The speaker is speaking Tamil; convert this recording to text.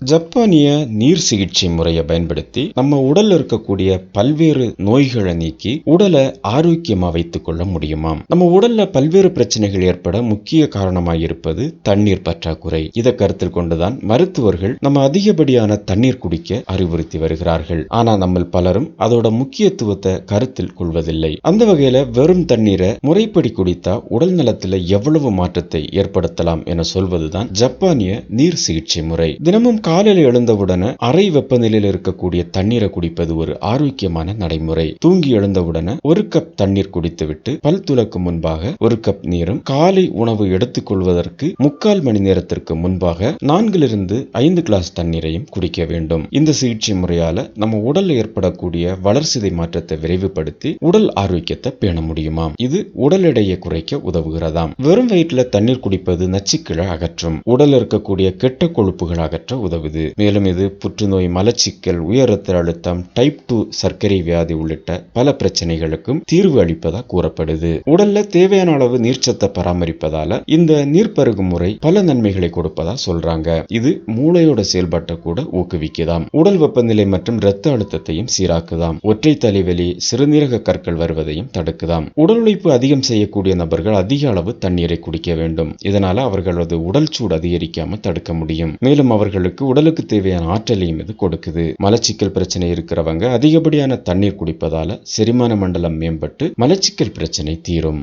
ஜப்பானிய நீர் சிகிச்சை முறையை பயன்படுத்தி நம்ம உடல்ல இருக்கக்கூடிய பல்வேறு நோய்களை நீக்கி உடலை ஆரோக்கியமா வைத்துக் கொள்ள முடியுமாம் நம்ம உடல்ல பல்வேறு பிரச்சனைகள் ஏற்பட முக்கிய காரணமாக இருப்பது தண்ணீர் பற்றாக்குறை. இதை கருத்தில் கொண்டுதான் மருத்துவர்கள் நம்ம அதிகப்படியான தண்ணீர் குடிக்க அறிவுறுத்தி வருகிறார்கள். ஆனா நம்ம பலரும் அதோட முக்கியத்துவத்தை கருத்தில் கொள்வதில்லை. அந்த வகையில வெறும் தண்ணீரை முறைப்படி குடித்தா உடல் நலத்துல எவ்வளவு மாற்றத்தை ஏற்படுத்தலாம் என சொல்வதுதான் ஜப்பானிய நீர் சிகிச்சை முறை. தினமும் காலையில் எழுந்தவுடனே அறை வெப்பநிலையில் இருக்கக்கூடிய தண்ணீரை குடிப்பது ஒரு ஆரோக்கியமான நடைமுறை. தூங்கி எழுந்தவுடனே ஒரு கப் தண்ணீர் குடித்துவிட்டு பல் துலக்கும் முன்பாக ஒரு கப் நீரும் காலை உணவு எடுத்துக் கொள்வதற்கு முக்கால் மணி நேரத்திற்கு முன்பாக நான்கிலிருந்து ஐந்து கிளாஸ் தண்ணீரையும் குடிக்க வேண்டும். இந்த சிகிச்சை முறையால நம்ம உடல் ஏற்படக்கூடிய வளர்சிதை மாற்றத்தை விரைவுபடுத்தி உடல் ஆரோக்கியத்தை பேண முடியுமாம் இது உடல் எடையை குறைக்க உதவுகிறதாம். வெறும் வயிற்றுல தண்ணீர் குடிப்பது நச்சுக்களை அகற்றும். உடல் இருக்கக்கூடிய கெட்ட கொழுப்புகள் அகற்ற உதவும். உதவுது மேலும் இது புற்றுநோய் மலச்சிக்கல் உயர் ரத்த அழுத்தம் டைப் டூ சர்க்கரை வியாதி உள்ளிட்ட பல பிரச்சனைகளுக்கும் தீர்வு அளிப்பதா கூறப்படுது. உடல்ல தேவையான அளவு நீர்ச்சத்தை பராமரிப்பதால இந்த நீர்ப்பருகும் முறை பல நன்மைகளை கொடுப்பதா சொல்றாங்க. இது மூளையோட செயல்பாட்டை கூட ஊக்குவிக்குதாம். உடல் வெப்பநிலை மற்றும் இரத்த அழுத்தத்தையும் சீராக்குதாம். ஒற்றை தலைவலி சிறுநீரக கற்கள் வருவதையும் தடுக்குதாம். உடல் உழைப்பு அதிகம் செய்யக்கூடிய நபர்கள் அதிக அளவு தண்ணீரை குடிக்க வேண்டும். இதனால அவர்களது உடல் சூடு அதிகரிக்காம தடுக்க முடியும். மேலும் அவர்களுக்கு உடலுக்கு தேவையான ஆற்றலையும் இது கொடுக்குது. மலச்சிக்கல் பிரச்சனை இருக்கிறவங்க அதிகப்படியான தண்ணீர் குடிப்பதால செரிமான மண்டலம் மேம்பட்டு மலச்சிக்கல் பிரச்சனை தீரும்.